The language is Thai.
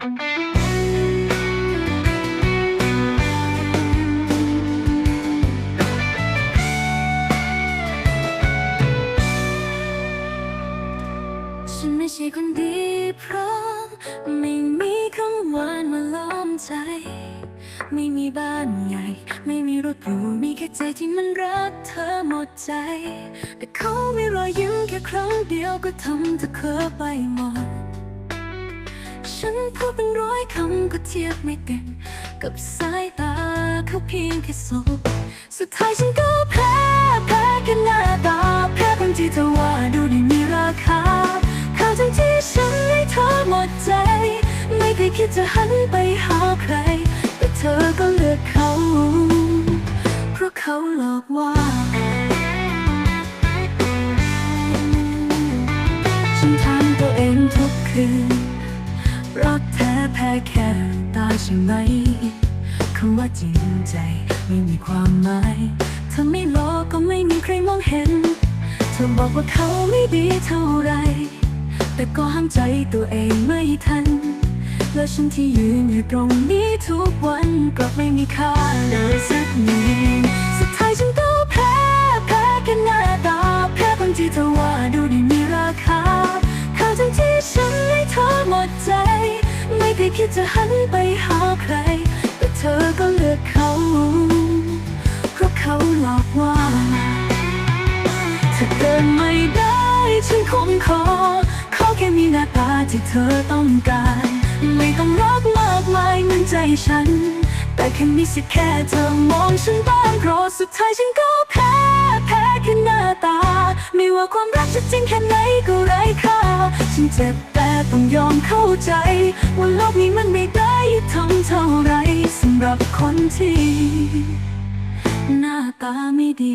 ฉันไม่ใช่คนดีเพราะไม่มีคำหวานมาล้อมใจ ไม่มีบ้านใหญ่ ไม่มีรถหรูมีแค่ใจที่มันรักเธอหมดใจ แต่เขาไมีรอยยิ้มแค่ครั้งเดียวก็ทำเธอเคอไปหมด ฉันพูดเป็นร้อยคำก็เทียบไม่ติดกับสายตาเขาเพียงแค่สบสุดท้ายฉันก็แพ้แพ้แค่หน้าตาแพ้คนที่เธอว่าดูดีมีราคาเขาทั้งที่ฉันให้เธอหมดใจ ไม่เคยคิดจะหันไปหาใคร แต่เธอก็เลือกเขา เพราะเขาหลอกว่า แท้แพ้แค่ตาใช่ไหมคำว่าจริงใจไม่มีความหมายเธอไม่หลอก็ไม่มีใครมองเห็น เธอบอกว่าเขาไม่ดีเท่าไร แต่ก็ห้ามใจตัวเองไม่ทัน และฉันที่ยืนอยู่ตรงนี้ทุกวันกลับไม่มีค่าเลยสักนิดสุดท้ายฉันก็แพ้แพ้แค่หน้าตาแพ้คนที่เธอว่าดูดี คิดจะหันไปหาใคร แต่เธอก็เลือกเขา เพราะเขาหลอกว่าถ้าเดินไม่ได้ ฉันคงขอ ขอแค่มีหน้าตาที่เธอต้องการ ไม่ต้องรักมากมายเหมือนใจฉัน แต่แค่มีสิทธิ์แค่เธอมองฉันบ้างเพราะสุดท้ายฉันก็แพ้ แพ้แค่หน้าตา ไม่ว่าความรัก จริงแค่ไหนก็ไร้ค่า ฉันเจ็บแต่ต้องยอมเข้าใจ ว่าโลกนี้มันไม่ได้ทำเท่าไรสำหรับคนที่ หน้าตาไม่ดี